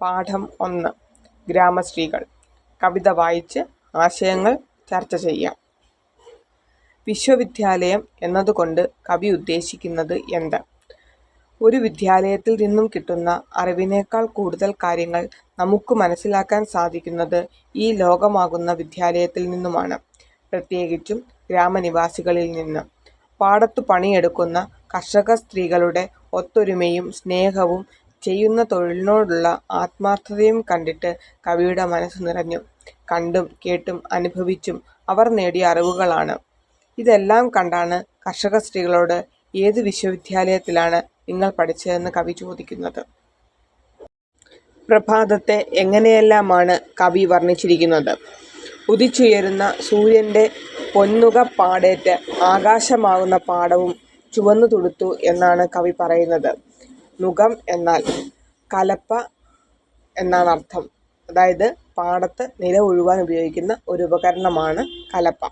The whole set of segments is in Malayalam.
പാഠം ഒന്ന്. ഗ്രാമശ്രീകൾ. കവിത വായിച്ച് ആശയങ്ങൾ ചർച്ച ചെയ്യാം. വിശ്വവിദ്യാലയം എന്നതുകൊണ്ട് കവി ഉദ്ദേശിക്കുന്നത് എന്ത്? ഒരു വിദ്യാലയത്തിൽ നിന്നും കിട്ടുന്ന അറിവിനേക്കാൾ കൂടുതൽ കാര്യങ്ങൾ നമുക്ക് മനസ്സിലാക്കാൻ സാധിക്കുന്നത് ഈ ലോകമാകുന്ന വിദ്യാലയത്തിൽ നിന്നുമാണ്. പ്രത്യേകിച്ചും ഗ്രാമനിവാസികളിൽ നിന്ന്. പാടത്തു പണിയെടുക്കുന്ന കർഷക സ്ത്രീകളുടെ ഒത്തൊരുമയും സ്നേഹവും ചെയ്യുന്ന തൊഴിലിനോടുള്ള ആത്മാർത്ഥതയും കണ്ടിട്ട് കവിയുടെ മനസ്സ് നിറഞ്ഞു. കണ്ടും കേട്ടും അനുഭവിച്ചും അവർ നേടിയ അറിവുകളാണ്. ഇതെല്ലാം കണ്ടാണ് കർഷക സ്ത്രീകളോട് ഏത് വിശ്വവിദ്യാലയത്തിലാണ് നിങ്ങൾ പഠിച്ചതെന്ന് കവി ചോദിക്കുന്നത്. പ്രഭാതത്തെ എങ്ങനെയെല്ലാമാണ് കവി വർണിച്ചിരിക്കുന്നത്? ഉദിച്ചുയരുന്ന സൂര്യന്റെ പൊന്നുക പാടേറ്റ് ആകാശമാകുന്ന പാടവും ചുവന്നു തുടുത്തു എന്നാണ് കവി പറയുന്നത്. നുകം എന്നാൽ കലപ്പ എന്നാണ് അർത്ഥം. അതായത് പാടത്ത് ഉഴുവാൻ ഉപയോഗിക്കുന്ന ഒരു ഉപകരണമാണ് കലപ്പ.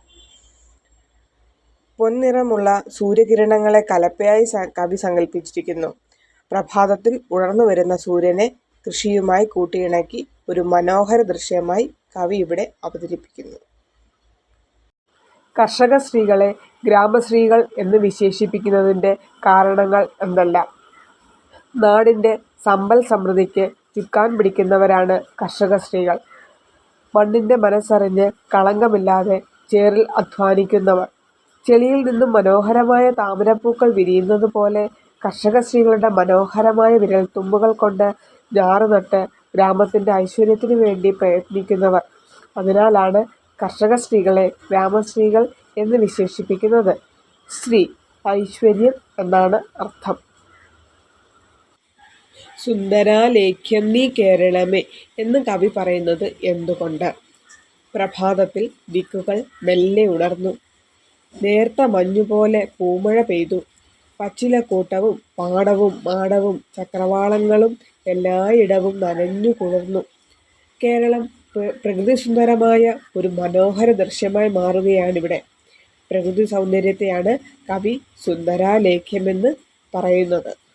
പൊൻനിറമുള്ള സൂര്യകിരണങ്ങളെ കലപ്പയായി കവി സങ്കല്പിച്ചിരിക്കുന്നു പ്രഭാതത്തിൽ ഉണർന്നു വരുന്ന സൂര്യനെ കൃഷിയുമായി കൂട്ടിയിണക്കി ഒരു മനോഹര ദൃശ്യമായി കവി ഇവിടെ അവതരിപ്പിക്കുന്നു. കർഷക സ്ത്രീകളെ ഗ്രാമസ്ത്രീകൾ എന്ന് വിശേഷിപ്പിക്കുന്നതിന്റെ കാരണങ്ങൾ എന്തെല്ലാം? നാടിന്റെ സമ്പൽ സമൃദ്ധിക്ക് ചുക്കാൻ പിടിക്കുന്നവരാണ് കർഷക സ്ത്രീകൾ. മണ്ണിന്റെ മനസ്സറിഞ്ഞ് കളങ്കമില്ലാതെ ചേറിൽ അധ്വാനിക്കുന്നവർ. ചെളിയിൽ നിന്നും മനോഹരമായ താമരപ്പൂക്കൾ വിരിയുന്നത് പോലെ കർഷക സ്ത്രീകളുടെ മനോഹരമായ വിരൽ തുമ്പുകൾ കൊണ്ട് ഞാറ് നട്ട് ഗ്രാമത്തിന്റെ ഐശ്വര്യത്തിനു വേണ്ടി പ്രയത്നിക്കുന്നവർ. അതിനാലാണ് കർഷക സ്ത്രീകളെ ഗ്രാമസ്ത്രീകൾ എന്ന് വിശേഷിപ്പിക്കുന്നത്. സ്ത്രീ ഐശ്വര്യം എന്നാണ് അർത്ഥം. സുന്ദരാലേഖ്യം നീ കേരളമേ എന്ന് കവി പറയുന്നത് എന്തുകൊണ്ട്? പ്രഭാതത്തിൽ ദിക്കുകൾ മെല്ലെ ഉണർന്നു. നേർത്ത മഞ്ഞുപോലെ പൂമഴ പെയ്തു. പച്ചിലക്കൂട്ടവും പാടവും മാടവും ചക്രവാളങ്ങളും എല്ലായിടവും നനഞ്ഞു കുളിർന്നു. കേരളം പ്രകൃതിസുന്ദരമായ ഒരു മനോഹര ദൃശ്യമായി മാറുകയാണിവിടെ. പ്രകൃതി സൗന്ദര്യത്തെയാണ് കവി സുന്ദരാലേഖ്യമെന്ന് പറയുന്നത്.